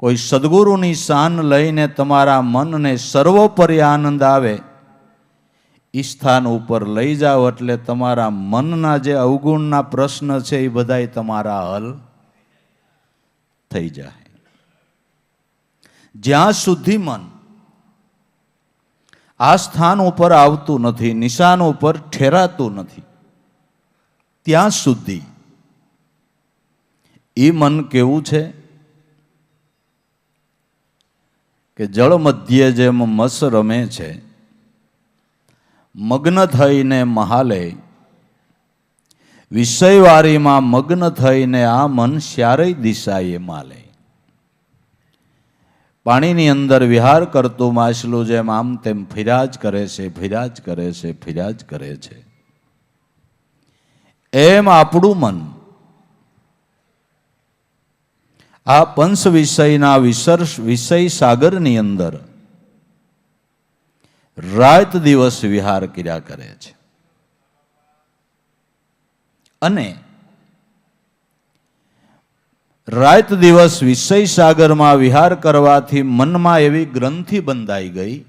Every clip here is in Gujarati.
કોઈ સદગુરુની શાન લઈને તમારા મનને સર્વોપરી આનંદ આવે એ સ્થાન ઉપર લઈ જાઓ એટલે તમારા મનના જે અવગુણના પ્રશ્ન છે એ બધાય તમારા હલ થઈ જાય. જ્યાં સુધી મન આ સ્થાન ઉપર આવતું નથી, નિશાન ઉપર ઠેરાતું નથી, ત્યાં સુધી એ મન કેવું છે? કે જળ મધ્યે જેમ મસ રમે છે, મગ્ન થઈને મહાલે, વિષયવારીમાં મગ્ન થઈને આ મન શ્યારય દિશાએ માલે. પાણીની અંદર વિહાર કરતું માછલું જેમ આમ તેમ ફિરાજ કરે છે, ફિરાજ કરે છે, ફિરાજ કરે છે. એમ આપણું મન આ પંચ વિષયના વિસર વિષય સાગરની અંદર રાત દિવસ વિહાર કર્યા કરે છે. અને રાત દિવસ વિષય સાગરમાં વિહાર કરવાથી મનમાં એવી ગ્રંથિ બંધાઈ ગઈ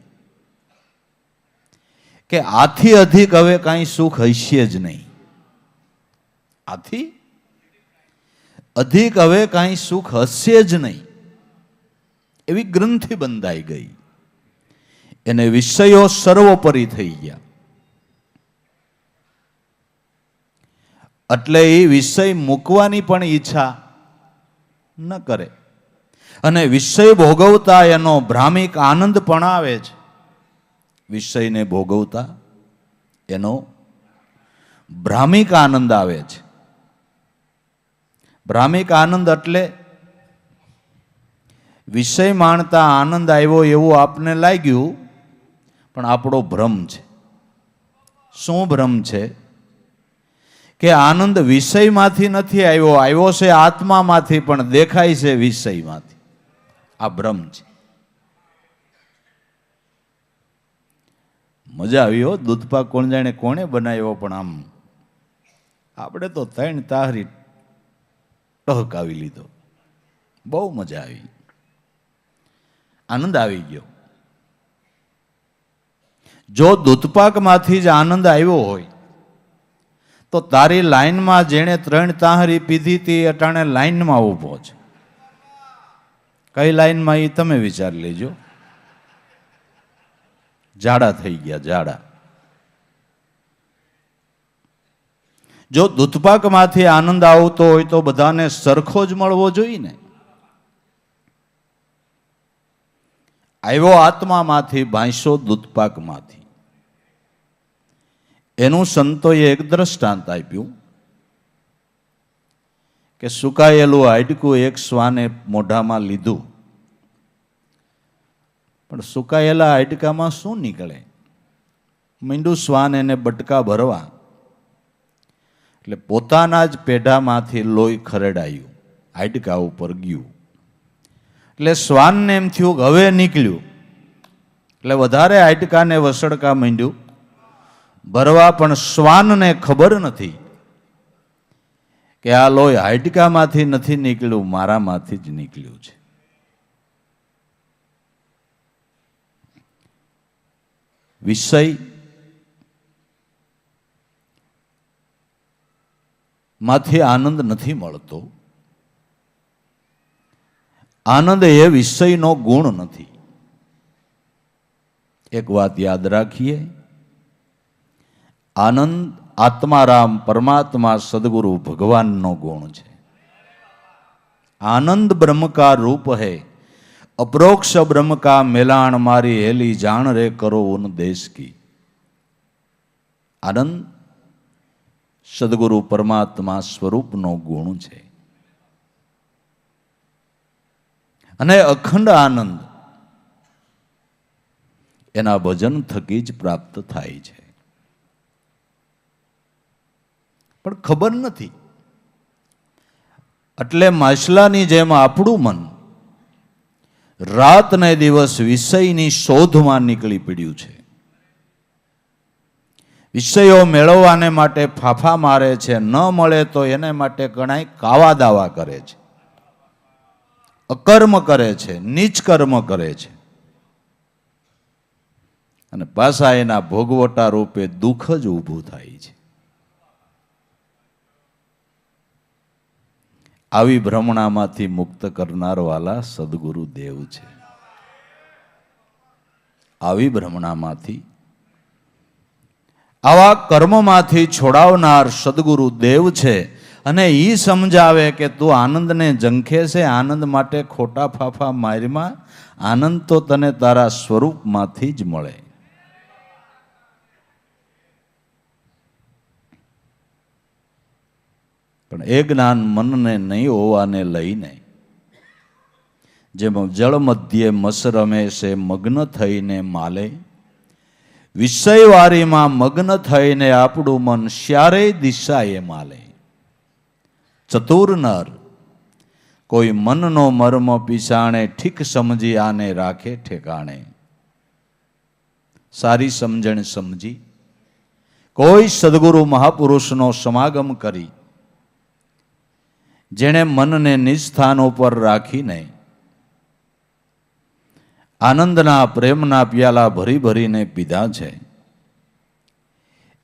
કે આથી અધિક હવે કાંઈ સુખ હશે જ નહીં. આથી અધિક હવે કાંઈ સુખ હશે જ નહીં. એવી ગ્રંથિ બંધાઈ ગઈ. એને વિષયો સર્વોપરી થઈ ગયા. એટલે એ વિષય મૂકવાની પણ ઈચ્છા ન કરે. અને વિષય ભોગવતા એનો ભ્રામિક આનંદ પણ આવે છે. વિષયને ભોગવતા એનો ભ્રામિક આનંદ આવે છે. ભ્રામિક આનંદ એટલે વિષય માણતા આનંદ આવ્યો એવું આપને લાગ્યું, પણ આપણો ભ્રમ છે. શું ભ્રમ છે? કે આનંદ વિષયમાંથી નથી આવ્યો આવ્યો છે આત્મામાંથી, પણ દેખાય છે વિષયમાંથી. આ ભ્રમ છે. મજા આવી હો, દૂધપાક કોણ જાણે કોણે બનાવ્યો, પણ આમ. આપણે તો ત્રણ તાહરી ટહકાવી લીધો. બહુ મજા આવી. આનંદ આવી ગયો. જો દૂધપાકમાંથી જ આનંદ આવ્યો હોય, તો તારી લાઈનમાં જેણે ત્રણ તાહરી પીધી હતી અટાણે લાઈનમાં ઊભો છે. કઈ લાઈનમાં એ તમે વિચાર લેજો. જાડા થઈ ગયા, જાડા. જો દૂધપાકમાંથી આનંદ આવતો હોય તો બધાને સરખો જ મળવો જોઈએ. ને આવ્યો આત્મામાંથી ભાંસો દૂધપાકમાંથી. એનું સંતોએ એક દ્રષ્ટાંત આપ્યું કે સુકાયેલું હાડકું એક શ્વાને મોઢામાં લીધું. પણ સુકાયેલા હાડકામાં શું નીકળે? મીંડું શ્વાન એને બટકા ભરવા એટલે પોતાના જ પેઢામાંથી લોહી ખરડાયું, હાડકા ઉપર ગયું. એટલે શ્વાનને એમ થયું કે હવે નીકળ્યું. એટલે વધારે હાડકાને વસડકા માંડ્યું. ભરવા પણ શ્વાનને ખબર નથી કે આ લોહી હાડકામાંથી નથી નીકળ્યું, મારામાંથી જ નીકળ્યું છે. વિષય માંથી આનંદ નથી મળતો. આનંદ એ વિષયનો ગુણ નથી. એક વાત યાદ રાખીએ. આનંદ આત્મારામ પરમાત્મા સદગુરુ ભગવાનનો ગુણ છે. આનંદ બ્રહ્મકા રૂપ હૈ. અપરોક્ષ બ્રહ્મકા મેલાણ મારી હેલી જાણ રે કરો ઉન દેશ કી. આનંદ સદગુરુ પરમાત્મા સ્વરૂપનો ગુણ છે. અને અખંડ આનંદ એના ભજન થકી જ પ્રાપ્ત થાય છે. પણ ખબર નથી. એટલે માછલાની જેમ આપણું મન રાત ને દિવસ વિષયની શોધમાં નીકળી પડ્યું છે. વિષયો મેળવવાને માટે ફાફા મારે છે, ન મળે તો એને માટે ઘણા કાવા દાવા કરે છે. અકર્મ કરે છે નીચ કર્મ કરે છે. અને પાછા એના ભોગવટા રૂપે દુઃખ જ ઊભું થાય છે. આવી ભ્રમણામાંથી મુક્ત કરનાર વાલા સદગુરુ દેવ છે. આવી ભ્રમણામાંથી આવા કર્મમાંથી છોડાવનાર સદગુરુ દેવ છે. અને એ સમજાવે કે તું આનંદને ઝંખે છે, આનંદ માટે ખોટા ફાફા મારમાં આનંદ તો તને તારા સ્વરૂપમાંથી જ મળે. પણ એ જ્ઞાન મનને નહીં હોવાને લઈને જેમાં જળ મધ્યે મસ રમે છે, મગ્ન થઈને માલે વિષયવારીમાં મગ્ન થઈને આપણું મન શ્યારે દિશાએ માલે. ચતુર નર કોઈ મનનો મર્મ પીસાણે ઠીક સમજી આને રાખે ઠેકાણે. સારી સમજણ સમજી. કોઈ સદગુરુ મહાપુરુષનો સમાગમ કરી, જેણે મનને નિજ સ્થાન ઉપર રાખીને આનંદના, પ્રેમના પ્યાલા ભરી ભરીને પીધા છે.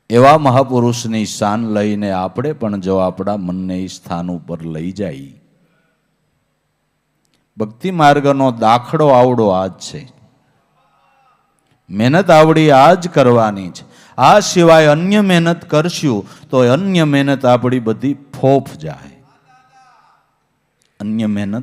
એવા મહાપુરુષની શાન લઈને આપણે પણ જો આપણા મનને એ સ્થાન ઉપર લઈ જાય. ભક્તિ માર્ગનો દાખલો આવડો આ જ છે. મહેનત આવડી આ જ કરવાની છે. આ સિવાય અન્ય મહેનત કરશું તો અન્ય મહેનત આપણી બધી ફોફ જાય. અન્ય મહેનત